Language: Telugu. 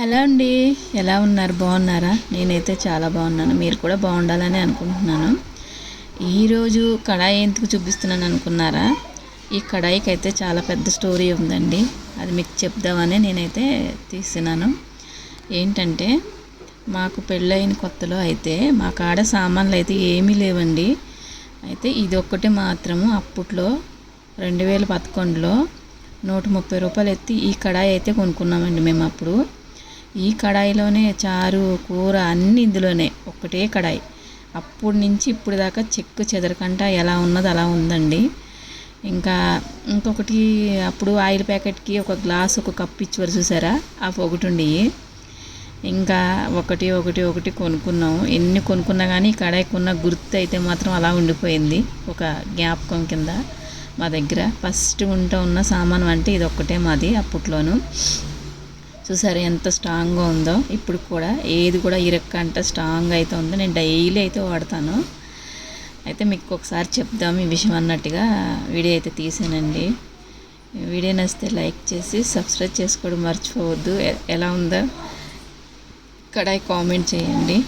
హలో అండి. ఎలా ఉన్నారు? బాగున్నారా? నేనైతే చాలా బాగున్నాను. మీరు కూడా బాగుండాలని అనుకుంటున్నాను. ఈరోజు కడాయి ఎందుకు చూపిస్తున్నాను అనుకున్నారా? ఈ కడాయికి అయితే చాలా పెద్ద స్టోరీ ఉందండి. అది మీకు చెప్దామని నేనైతే తీస్తున్నాను. ఏంటంటే మాకు పెళ్ళైన కొత్తలో అయితే మా కాడ సామాన్లు అయితే ఏమీ లేవండి. అయితే ఇది ఒక్కటి మాత్రము అప్పట్లో రెండు వేల పదకొండులో నూట ముప్పై రూపాయలు ఎత్తి ఈ కడాయి అయితే కొనుక్కున్నామండి మేము అప్పుడు ఈ కడాయిలోనే చారు కూర అన్నీ ఇందులోనే ఒక్కటే కడాయి. అప్పటి నుంచి ఇప్పుడు దాకా చెక్కు చెదరకంట ఎలా ఉన్నది అలా ఉందండి. ఇంకా ఇంకొకటి అప్పుడు ఆయిల్ ప్యాకెట్కి ఒక గ్లాస్ ఒక కప్ ఇచ్చేవారు చూసారా? అవి ఒకటి ఉండేవి ఇంకా ఒకటి ఒకటి ఒకటి కొనుక్కున్నాము. ఎన్ని కొనుక్కున్నా కానీ ఈ కడాయికి ఉన్న గుర్తు అయితే మాత్రం అలా ఉండిపోయింది. ఒక జ్ఞాపకం కింద మా దగ్గర. ఫస్ట్ ఉంటూ ఉన్న సామాను అంటే ఇది ఒక్కటే మాది అప్పట్లోను. చూసారు ఎంత స్ట్రాంగ్గా ఉందో? ఇప్పుడు కూడా ఏది కూడా ఇరక్కంట స్ట్రాంగ్ అయితే ఉందో. నేను డైలీ అయితే వాడతాను. అయితే మీకు ఒకసారి చెప్దాం ఈ విషయం అన్నట్టుగా వీడియో అయితే తీసానండి. వీడియో నచ్చితే లైక్ చేసి సబ్స్క్రైబ్ చేసుకోవడం మర్చిపోవద్దు. ఎలా ఉందో? కడాయి కామెంట్ చేయండి.